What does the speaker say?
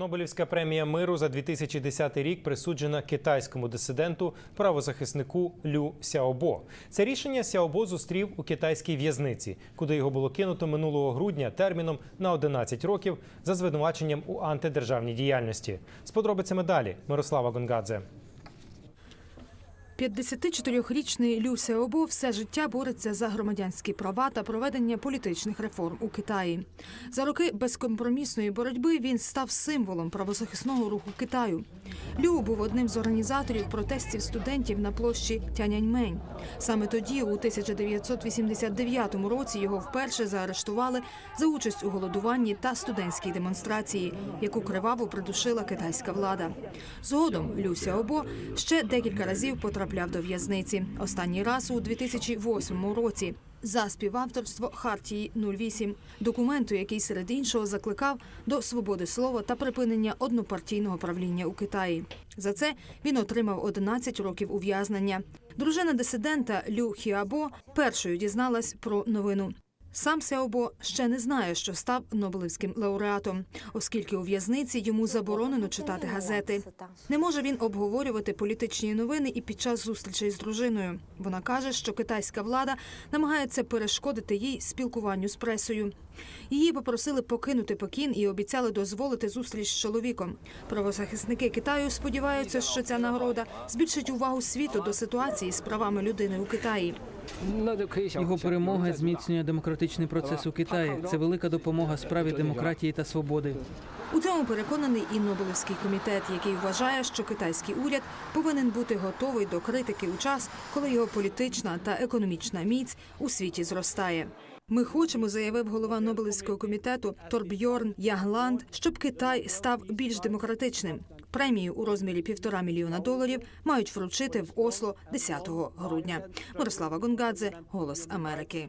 Нобелівська премія миру за 2010 рік присуджена китайському дисиденту, правозахиснику Лю Сяобо. Це рішення Сяобо зустрів у китайській в'язниці, куди його було кинуто минулого грудня терміном на 11 років за звинуваченням у антидержавній діяльності. З подробицями далі Мирослава Гонгадзе. 54-річний Лю Обо все життя бореться за громадянські права та проведення політичних реформ у Китаї. За роки безкомпромісної боротьби він став символом правозахисного руху Китаю. Лю був одним з організаторів протестів студентів на площі Тяньаньмень. Саме тоді, у 1989 році, його вперше заарештували за участь у голодуванні та студентській демонстрації, яку криваво придушила китайська влада. Згодом Люся Обо ще декілька разів потрапляв до в'язниці. Останній раз у 2008 році. За співавторство Хартії 08, документу, який серед іншого закликав до свободи слова та припинення однопартійного правління у Китаї. За це він отримав 11 років ув'язнення. Дружина дисидента Лю Хіабо першою дізналась про новину. Сам Сяобо ще не знає, що став Нобелівським лауреатом, оскільки у в'язниці йому заборонено читати газети. Не може він обговорювати політичні новини і під час зустрічей з дружиною. Вона каже, що китайська влада намагається перешкодити їй спілкуванню з пресою. Її попросили покинути Пекін і обіцяли дозволити зустріч з чоловіком. Правозахисники Китаю сподіваються, що ця нагорода збільшить увагу світу до ситуації з правами людини у Китаї. Його перемога зміцнює демократичний процес у Китаї. Це велика допомога справі демократії та свободи. У цьому переконаний і Нобелівський комітет, який вважає, що китайський уряд повинен бути готовий до критики у час, коли його політична та економічна міць у світі зростає. Ми хочемо, заявив голова Нобелівського комітету Торбьорн Ягланд, щоб Китай став більш демократичним. Премію у розмірі півтора мільйона доларів мають вручити в Осло 10 грудня. Мирослава Гонгадзе, Голос Америки.